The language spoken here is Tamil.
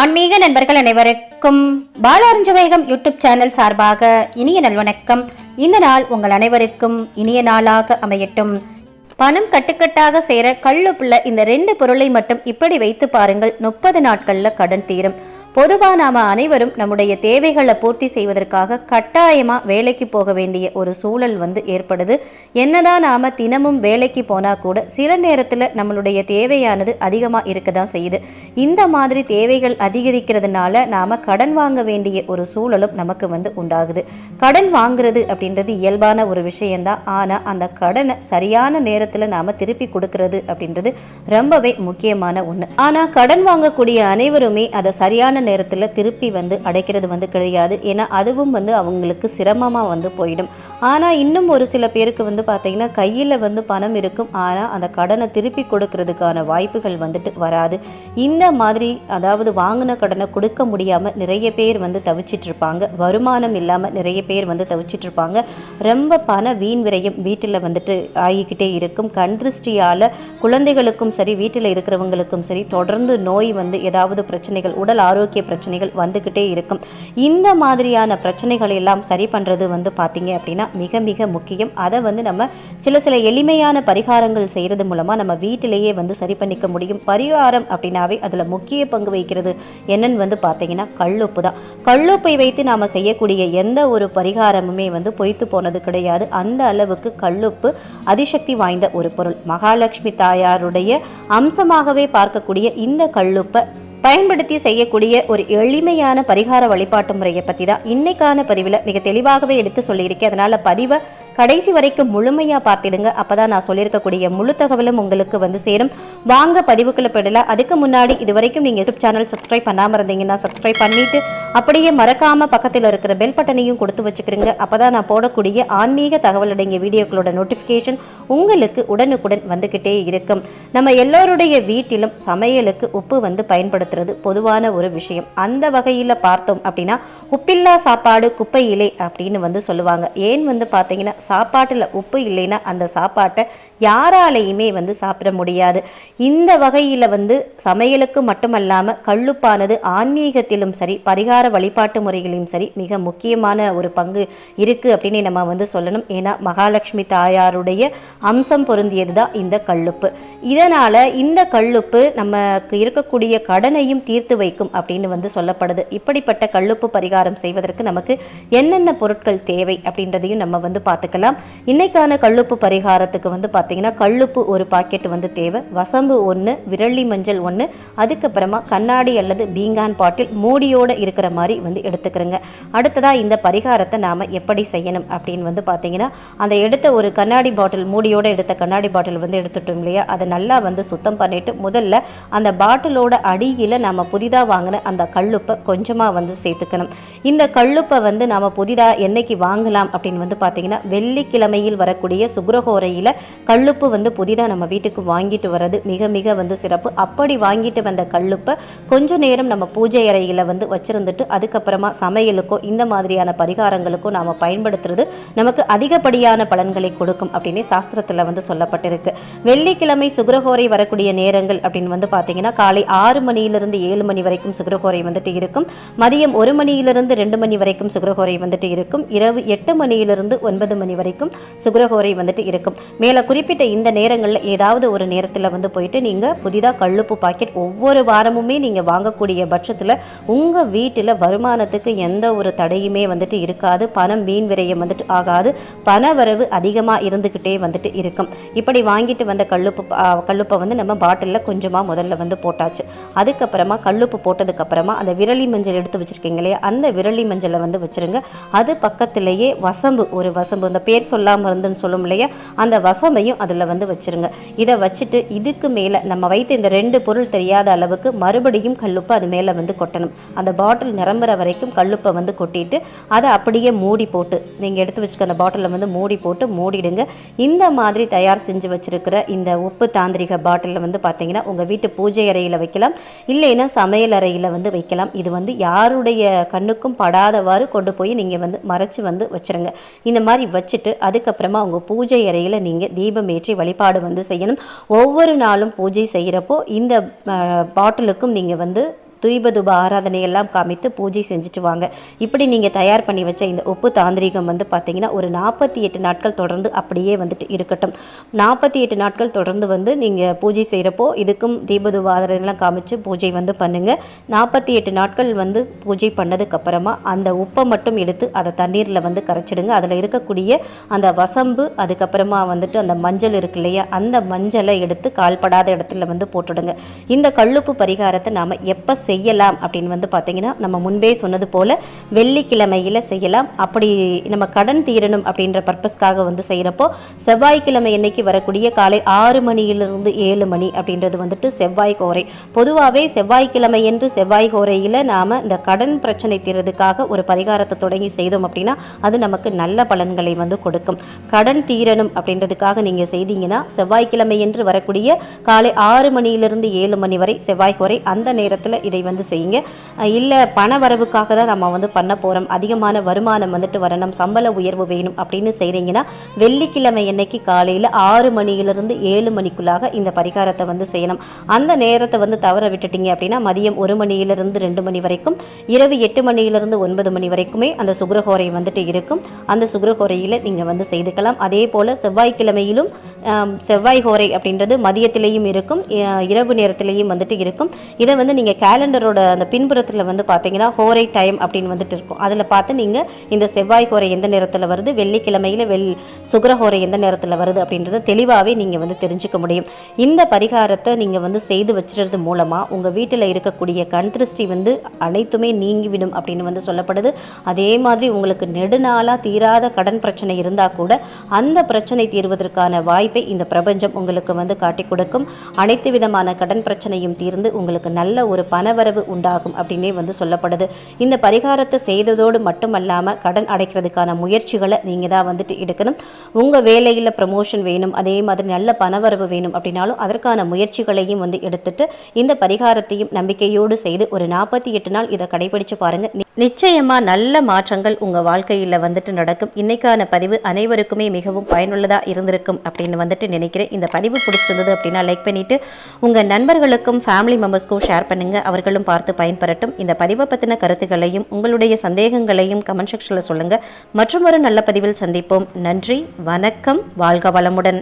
ஆன்மீக நண்பர்கள் அனைவருக்கும் பாலாரஞ்சவேகம் யூடியூப் சேனல் சார்பாக இனிய நல்வணக்கம். இந்த நாள் உங்கள் அனைவருக்கும் இனிய நாளாக அமையட்டும். பணம் கட்டுக்கட்டாக சேர கள்ளுப்புள்ள இந்த ரெண்டு பொருளை மட்டும் இப்படி வைத்து பாருங்கள் முப்பது நாட்களில் கடன் தீரும். பொதுவா நாம அனைவரும் நம்முடைய தேவைகளை பூர்த்தி செய்வதற்காக கட்டாயமா வேலைக்கு போக வேண்டிய ஒரு சூழல் வந்து ஏற்படுது. என்னதான் நாம தினமும் வேலைக்கு போனா கூட சில நேரத்துல நம்மளுடைய தேவையானது அதிகமா இருக்க தான் செய்யுது. இந்த மாதிரி தேவைகள் அதிகரிக்கிறதுனால நாம கடன் வாங்க வேண்டிய ஒரு சூழலும் நமக்கு வந்து உண்டாகுது. கடன் வாங்குறது அப்படின்றது இயல்பான ஒரு விஷயம்தான். ஆனா அந்த கடனை சரியான நேரத்துல நாம திருப்பி கொடுக்கறது அப்படின்றது ரொம்பவே முக்கியமான ஒண்ணு. ஆனா கடன் வாங்கக்கூடிய அனைவருமே அதை சரியான நேரத்தில் திருப்பி வந்து அடைக்கிறது வந்து கிடையாது. ஏன்னா அதுவும் வந்து அவங்களுக்கு சிரமமாக வந்து போயிடும். ஆனால் இன்னும் ஒரு சில பேருக்கு வந்து பார்த்திங்கன்னா கையில் வந்து பணம் இருக்கும். ஆனால் அந்த கடனை திருப்பி கொடுக்கறதுக்கான வாய்ப்புகள் வந்துட்டு வராது. இந்த மாதிரி அதாவது வாங்கின கடனை கொடுக்க முடியாமல் நிறைய பேர் வந்து தவிச்சிட்டு இருப்பாங்க. வருமானம் இல்லாமல் நிறைய பேர் வந்து தவிச்சிட்டு இருப்பாங்க. ரொம்ப பண வீண் விரயம் வீட்டில் வந்துட்டு ஆகிக்கிட்டே இருக்கும். கண் திருஷ்டியால் குழந்தைகளுக்கும் சரி வீட்டில் இருக்கிறவங்களுக்கும் சரி தொடர்ந்து நோய் வந்து ஏதாவது பிரச்சனைகள் உடல் ஆரோக்கிய பிரச்சனைகள் வந்துக்கிட்டே இருக்கும். இந்த மாதிரியான பிரச்சனைகள் எல்லாம் சரி பண்ணுறது வந்து பார்த்திங்க அப்படின்னா மிக மிக முக்கியம். அதை வந்து நம்ம சில சில எளிமையான பரிகாரங்கள் செய்கிறது மூலமாக நம்ம வீட்டிலேயே வந்து சரி பண்ணிக்க முடியும். பரிகாரம் அப்படின்னாவே அதில் முக்கிய பங்கு வகிக்கிறது என்னன்னு வந்து பார்த்தீங்கன்னா கல்லுப்பு தான். கல்லுப்பை வைத்து நாம் செய்யக்கூடிய எந்த ஒரு பரிகாரமுமே வந்து பொய்த்து போனது கிடையாது. அந்த அளவுக்கு கல்லுப்பு அதிசக்தி வாய்ந்த ஒரு பொருள். மகாலட்சுமி தாயாருடைய அம்சமாகவே பார்க்கக்கூடிய இந்த கல்லுப்பை பயன்படுத்தி செய்யக்கூடிய ஒரு எளிமையான பரிகார வழிபாட்டு முறையை பற்றி தான் இன்னைக்கான பதிவில் மிக தெளிவாகவே எடுத்து சொல்லியிருக்கேன் அதனால பதிவை கடைசி வரைக்கும் முழுமையாக பார்த்திடுங்க. அப்பதான் நான் சொல்லியிருக்கக்கூடிய முழு தகவலும் உங்களுக்கு வந்து சேரும். வாங்க பதிவுக்குள்ள போயிடலாம். அதுக்கு முன்னாடி இது வரைக்கும் நீங்கள் யூடியூப் சேனல் சப்ஸ்கிரைப் பண்ணாமல் இருந்தீங்கன்னா சப்ஸ்கிரைப் பண்ணிவிட்டு அப்படியே மறக்காமல் பக்கத்தில் இருக்கிற பெல் பட்டனையும் கொடுத்து வச்சுக்கிறீங்க அப்பதான் நான் போடக்கூடிய ஆன்மீக தகவல் அடங்கிய வீடியோக்களோட நோட்டிஃபிகேஷன் உங்களுக்கு உடனுக்குடன் வந்துக்கிட்டே இருக்கும். நம்ம எல்லோருடைய வீட்டிலும் சமையலுக்கு உப்பு வந்து பயன்படுத்துறது பொதுவான ஒரு விஷயம். அந்த வகையில் பார்த்தோம் அப்படின்னா உப்பில்லா சாப்பாடு குப்பையிலே அப்படின்னு வந்து சொல்லுவாங்க. ஏன் வந்து பார்த்தீங்கன்னா சாப்பாட்டில் உப்பு இல்லைன்னா அந்த சாப்பாட்டை யாராலையுமே வந்து சாப்பிட முடியாது. இந்த வகையில் வந்து சமையலுக்கு மட்டுமல்லாமல் கள்ளுப்பானது ஆன்மீகத்திலும் சரி பரிகார வழிபாட்டு முறைகளிலும் சரி மிக முக்கியமான ஒரு பங்கு இருக்குது அப்படின்னு நம்ம வந்து சொல்லணும். ஏன்னா மகாலட்சுமி தாயாருடைய அம்சம் பொருந்தியது தான் இந்த கள்ளுப்பு இதனால் இந்த கல்லுப்பு நமக்கு இருக்கக்கூடிய கடனையும் தீர்த்து வைக்கும் அப்படின்னு வந்து சொல்லப்படுது. இப்படிப்பட்ட கள்ளுப்பு பரிகாரம் செய்வதற்கு நமக்கு என்னென்ன பொருட்கள் தேவை அப்படின்றதையும் நம்ம வந்து பார்த்துக்கலாம். இன்னைக்கான கள்ளுப்பு பரிகாரத்துக்கு வந்து பார்த்தீங்கன்னா கள்ளுப்பு ஒரு பாக்கெட் வந்து தேவை. வசம்பு ஒன்று விரலி மஞ்சள் ஒன்று அதுக்கப்புறமா கண்ணாடி அல்லது பீங்கான் பாட்டில் மூடியோடு இருக்கிற மாதிரி வந்து எடுத்துக்கிறோங்க. அடுத்ததாக இந்த பரிகாரத்தை நாம் எப்படி செய்யணும் அப்படின்னு வந்து பார்த்தீங்கன்னா அந்த எடுத்த ஒரு கண்ணாடி பாட்டில் மூடியோடு எடுத்த கண்ணாடி பாட்டில் வந்து எடுத்துட்டோம் இல்லையா? அதை நல்லா வந்து சுத்தம் பண்ணிவிட்டு முதல்ல அந்த பாட்டிலோட அடியில் நம்ம புதிதாக வாங்கின அந்த கல்லுப்பை கொஞ்சமாக வந்து சேர்த்துக்கணும். இந்த கல்லுப்பை வந்து நாம் புதிதாக என்னைக்கு வாங்கலாம் அப்படின்னு வந்து பார்த்தீங்கன்னா வெள்ளிக்கிழமையில் வரக்கூடிய சுக்ரஹோரையில் கல்லுப்பு வந்து புதிதாக நம்ம வீட்டுக்கு வாங்கிட்டு வர்றது மிக மிக வந்து சிறப்பு. அப்படி வாங்கிட்டு வந்த கல்லுப்பை கொஞ்ச நேரம் நம்ம பூஜை அறையில் வந்து வச்சுருந்துட்டு அதுக்கப்புறமா சமையலுக்கோ இந்த மாதிரியான பரிகாரங்களுக்கோ நாம் பயன்படுத்துறது நமக்கு அதிகப்படியான பலன்களை கொடுக்கும் அப்படின்னு சாஸ்திரத்தில் வந்து சொல்லப்பட்டிருக்கு. வெள்ளிக்கிழமை சுக்ரஹோரை வரக்கூடிய நேரங்கள் அப்படின்னு வந்து பார்த்தீங்கன்னா காலை ஆறு மணியிலிருந்து ஏழு மணி வரைக்கும் சுக்ரஹோரை வந்துட்டு இருக்கும். மதியம் ஒரு மணியிலிருந்து ரெண்டு மணி வரைக்கும் சுக்கரகோரை வந்துட்டு இருக்கும். இரவு எட்டு மணியிலிருந்து ஒன்பது மணி வரைக்கும் சுக்கரகோரை வந்துட்டு இருக்கும். மேலே குறிப்பிட்ட இந்த நேரங்களில் ஏதாவது ஒரு நேரத்தில் வந்து போயிட்டு நீங்கள் புதிதாக கல்லுப்பு பாக்கெட் ஒவ்வொரு வாரமுமே நீங்கள் வாங்கக்கூடிய பட்சத்தில் உங்கள் வீட்டில் வருமானத்துக்கு எந்த ஒரு தடையுமே வந்துட்டு இருக்காது. பணம் மீன் விரயம் வந்துட்டு ஆகாது. பண வரவு அதிகமாக இருந்துக்கிட்டே வந்துட்டு இருக்கும். இப்படி வாங்கிட்டு வந்த கல்லுப்பு கல்லுப்பை வந்து நம்ம பாட்டிலில் கொஞ்சமாக முதல்ல வந்து போட்டாச்சு. அதுக்கப்புறமா கல்லுப்பு போட்டதுக்கப்புறமா அந்த விரலி மஞ்சள் எடுத்து வச்சுருக்கீங்களே அந்த விரலி மஞ்சளை வந்து வச்சுருங்க. அது பக்கத்திலேயே வசம்பு ஒரு வசம்பு இந்த பேர் சொல்லாமல் இருந்துன்னு சொல்லும் இல்லையா? அந்த வசம்பையும் அதில் வந்து வச்சுருங்க. இதை வச்சுட்டு இதுக்கு மேலே நம்ம வைத்த இந்த ரெண்டு பொருள் தெரியாத அளவுக்கு மறுபடியும் கல்லுப்பை அது மேலே வந்து கொட்டணும். அந்த பாட்டில் நிரம்புற வரைக்கும் கல்லுப்பை வந்து கொட்டிட்டு அதை அப்படியே மூடி போட்டு நீங்கள் எடுத்து வச்சுக்க அந்த பாட்டிலில் வந்து மூடி போட்டு மூடிடுங்க. இந்த மாதிரி தயார் செஞ்சு வச்சுருக்கிற இந்த உப்பு தாந்திரிக பாட்டிலில் வந்து பார்த்தீங்கன்னா உங்கள் வீட்டு பூஜை அறையில் வைக்கலாம். இல்லைன்னா சமையல் அறையில் வந்து வைக்கலாம். இது வந்து யாருடைய கண்ணுக்கும் படாதவாறு கொண்டு போய் நீங்கள் வந்து மறைச்சு வந்து வச்சிருங்க. இந்த மாதிரி வச்சுட்டு அதுக்கப்புறமா உங்கள் பூஜை அறையில் நீங்கள் தீபம் ஏற்றி வழிபாடு வந்து செய்யணும். ஒவ்வொரு நாளும் பூஜை செய்கிறப்போ இந்த பாட்டிலுக்கும் நீங்கள் வந்து தூய்பதுப ஆராதனை எல்லாம் காமித்து பூஜை செஞ்சுட்டு வாங்க. இப்படி நீங்கள் தயார் பண்ணி வச்ச இந்த உப்பு தாந்திரிகம் வந்து பார்த்தீங்கன்னா ஒரு நாற்பத்தி எட்டு நாட்கள் தொடர்ந்து அப்படியே வந்துட்டு இருக்கட்டும். நாற்பத்தி எட்டு நாட்கள் தொடர்ந்து வந்து நீங்கள் பூஜை செய்கிறப்போ இதுக்கும் தீபதுப ஆராதனைலாம் காமிச்சு பூஜை வந்து பண்ணுங்கள் நாற்பத்தி எட்டு நாட்கள் வந்து பூஜை பண்ணதுக்கப்புறமா அந்த உப்பை மட்டும் எடுத்து அதை தண்ணீரில் வந்து கரைச்சிடுங்க. அதில் இருக்கக்கூடிய அந்த வசம்பு அதுக்கப்புறமா வந்துட்டு அந்த மஞ்சள் இருக்கு இல்லையா அந்த மஞ்சளை எடுத்து கால்படாத இடத்துல வந்து போட்டுடுங்க. இந்த கல்லுப்பு பரிகாரத்தை நாம் எப்போ செய்யலாம் அப்படின்னு வந்து பார்த்தீங்கன்னா நம்ம முன்பே சொன்னது போல் வெள்ளிக்கிழமையில் செய்யலாம். அப்படி நம்ம கடன் தீரணும் அப்படின்ற பர்பஸ்க்காக வந்து செய்கிறப்போ செவ்வாய்க்கிழமை என்னைக்கு வரக்கூடிய காலை ஆறு மணியிலிருந்து ஏழு மணி அப்படின்றது வந்துட்டு செவ்வாய் கோரை. பொதுவாகவே செவ்வாய்க்கிழமை என்று செவ்வாய் கோரையில் நாம் இந்த கடன் பிரச்சனை தீர்றதுக்காக ஒரு பரிகாரத்தை தொடங்கி செய்தோம் அப்படின்னா அது நமக்கு நல்ல பலன்களை வந்து கொடுக்கும். கடன் தீரணும் அப்படின்றதுக்காக நீங்கள் செய்தீங்கன்னா செவ்வாய்க்கிழமை என்று வரக்கூடிய காலை ஆறு மணியிலிருந்து ஏழு மணி வரை செவ்வாய் கோரை அந்த நேரத்தில் இதை வந்து செய்யுங்க. இல்லை பண வரவுக்காக தான் நம்ம வந்து பண்ண போகிறோம் அதிகமான வருமானம் வந்துட்டு வரணும். சம்பள உயர்வு வேணும் அப்படின்னு செய்கிறீங்கன்னா வெள்ளிக்கிழமை என்னைக்கு காலையில் ஆறு மணியிலிருந்து ஏழு மணிக்குள்ளாக இந்த பரிகாரத்தை வந்து செய்யணும். அந்த நேரத்தை வந்து தவற விட்டுட்டீங்க அப்படின்னா மதியம் ஒரு மணியிலிருந்து ரெண்டு மணி வரைக்கும் இரவு எட்டு மணியிலிருந்து ஒன்பது மணி வரைக்குமே அந்த சுக்ரஹோரை வந்துட்டு இருக்கும். அந்த சுக்ரஹோரையில் நீங்கள் வந்து செய்துக்கலாம். அதே போல் செவ்வாய்க்கிழமையிலும் செவ்வாய் ஹோரை அப்படின்றது மதியத்திலேயும் இருக்கும். இரவு நேரத்திலேயும் வந்துட்டு இருக்கும். இதை வந்து நீங்கள் கேலண்டரோட அந்த பின்புறத்தில் வந்து பார்த்தீங்கன்னா ஹோரை டைம் அப்படின்னு வந்துட்டு இருக்கும். அதில் பார்த்து நீங்கள் இந்த செவ்வாய் ஹோரை எந்த நேரத்தில் வருது வெள்ளிக்கிழமையில் வெள் சுக்ரஹோரை எந்த நேரத்தில் வருது அப்படின்றத தெளிவாகவே நீங்கள் வந்து தெரிஞ்சுக்க முடியும். இந்த பரிகாரத்தை நீங்கள் வந்து செய்து வச்சுறது மூலமாக உங்கள் வீட்டில் இருக்கக்கூடிய கண் திருஷ்டி வந்து அனைத்துமே நீங்கிவிடும் அப்படின்னு வந்து சொல்லப்படுது. அதே மாதிரி உங்களுக்கு நெடுநாளாக தீராத கடன் பிரச்சனை இருந்தால் கூட அந்த பிரச்சனை தீர்வதற்கான வாய்ப்பை இந்த பிரபஞ்சம் உங்களுக்கு வந்து காட்டி கொடுக்கும். அனைத்து விதமான கடன் பிரச்சனையும் தீர்ந்து உங்களுக்கு நல்ல ஒரு பண பணவரவு உண்டாகும் அப்படின்னே வந்து சொல்லப்படுது. இந்த பரிகாரத்தை செய்ததோடு மட்டுமல்லாமல் கடன் அடைக்கிறதுக்கான முயற்சிகளை நீங்கள் தான் வந்துட்டு எடுக்கணும். உங்கள் வேலையில் ப்ரமோஷன் வேணும் அதே மாதிரி நல்ல பணவரவு வேணும் அப்படின்னாலும் அதற்கான முயற்சிகளையும் வந்து எடுத்துட்டு இந்த பரிகாரத்தையும் நம்பிக்கையோடு செய்து ஒரு நாற்பத்தி எட்டு நாள் இதை கடைபிடிச்சு பாருங்க. நிச்சயமாக நல்ல மாற்றங்கள் உங்கள் வாழ்க்கையில் வந்துட்டு நடக்கும். இன்றைக்கான பதிவு அனைவருக்குமே மிகவும் பயனுள்ளதாக இருந்திருக்கும் அப்படின்னு வந்துட்டு நினைக்கிறேன். இந்த பதிவு பிடிச்சிருந்தது அப்படின்னா லைக் பண்ணிவிட்டு உங்கள் நண்பர்களுக்கும் ஃபேமிலி மெம்பர்ஸ்க்கும் ஷேர் பண்ணுங்கள் அவர்களும் பார்த்து பயன்பெறட்டும். இந்த பதிவை பற்றின கருத்துக்களையும் உங்களுடைய சந்தேகங்களையும் கமெண்ட் செக்ஷனில் சொல்லுங்கள் மற்றும் ஒரு நல்ல பதிவில் சந்திப்போம். நன்றி வணக்கம் வாழ்க வளமுடன்.